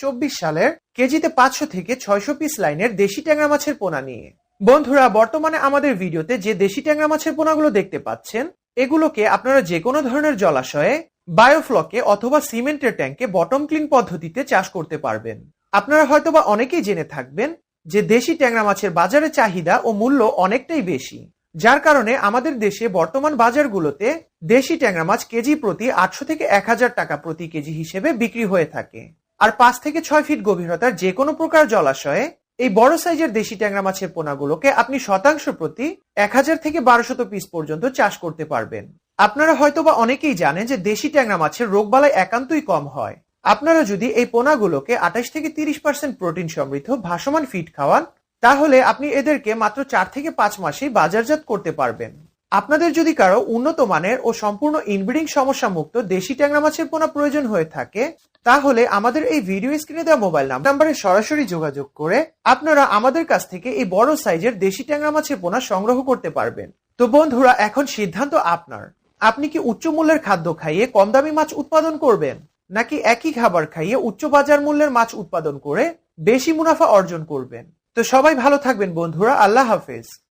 চব্বিশ সালের কেজিতে পাঁচশো থেকে ছয়শো পিস লাইনের দেশি ট্যাংরা মাছের পোনা নিয়ে। বন্ধুরা, বর্তমানে আমাদের ভিডিওতে যে দেশি ট্যাংরা মাছের পোনাগুলো দেখতে পাচ্ছেন, এগুলোকে আপনারা যে কোনো ধরনের জলাশয়ে, বায়োফ্লকে অথবা সিমেন্টের ট্যাঙ্কে বটম ক্লিন পদ্ধতিতে চাষ করতে পারবেন। আপনারা হয়তোবা অনেকেই জেনে থাকবেন যে দেশি ট্যাংরা মাছের বাজারে চাহিদা ও মূল্য অনেকটাই বেশি, যার কারণে আমাদের দেশে বর্তমান বাজারগুলোতে দেশি ট্যাংরা মাছ কেজি প্রতি আটশো থেকে এক হাজার টাকা প্রতি কেজি হিসেবে বিক্রি হয়ে থাকে। আর পাঁচ থেকে ছয় ফিট গভীরতার যে কোনো প্রকার জলাশয়ে এই বড় সাইজের দেশি ট্যাংরা মাছের পোনাগুলোকে আপনি শতাংশ প্রতি এক হাজার থেকে বারোশত পিস পর্যন্ত চাষ করতে পারবেন। আপনারা হয়তোবা অনেকেই জানেন যে দেশি ট্যাংরা মাছের রোগ রোগবালাই একান্তই কম হয়। আপনারা যদি এই পোনাগুলোকে আঠাশ থেকে তিরিশ পার্সেন্ট প্রোটিন সমৃদ্ধ ভাসমান ফিড খাওয়ান, তাহলে আপনি এদেরকে মাত্র চার থেকে পাঁচ মাসেই বাজারজাত করতে পারবেন। আপনাদের যদি কারও উন্নত মানের ও সম্পূর্ণ ইনব্রিডিং সমস্যা মুক্ত দেশি ট্যাংরা মাছের পোনা প্রয়োজন হয়ে থাকে তাহলে আমাদের এই ভিডিও স্ক্রিনে দেওয়া মোবাইল নাম্বারে সরাসরি যোগাযোগ করে আপনারা আমাদের কাছ থেকে এই বড় সাইজের দেশি ট্যাংরা মাছের পোনা সংগ্রহ করতে পারবেন। তো বন্ধুরা, এখন সিদ্ধান্ত আপনার। আপনি কি উচ্চ মূল্যের খাদ্য খাইয়ে কম দামি মাছ উৎপাদন করবেন, নাকি একই খাবার খাইয়ে উচ্চ বাজার মূল্যের মাছ উৎপাদন করে বেশি মুনাফা অর্জন করবেন? তো সবাই ভালো থাকবেন বন্ধুরা, আল্লাহ হাফেজ।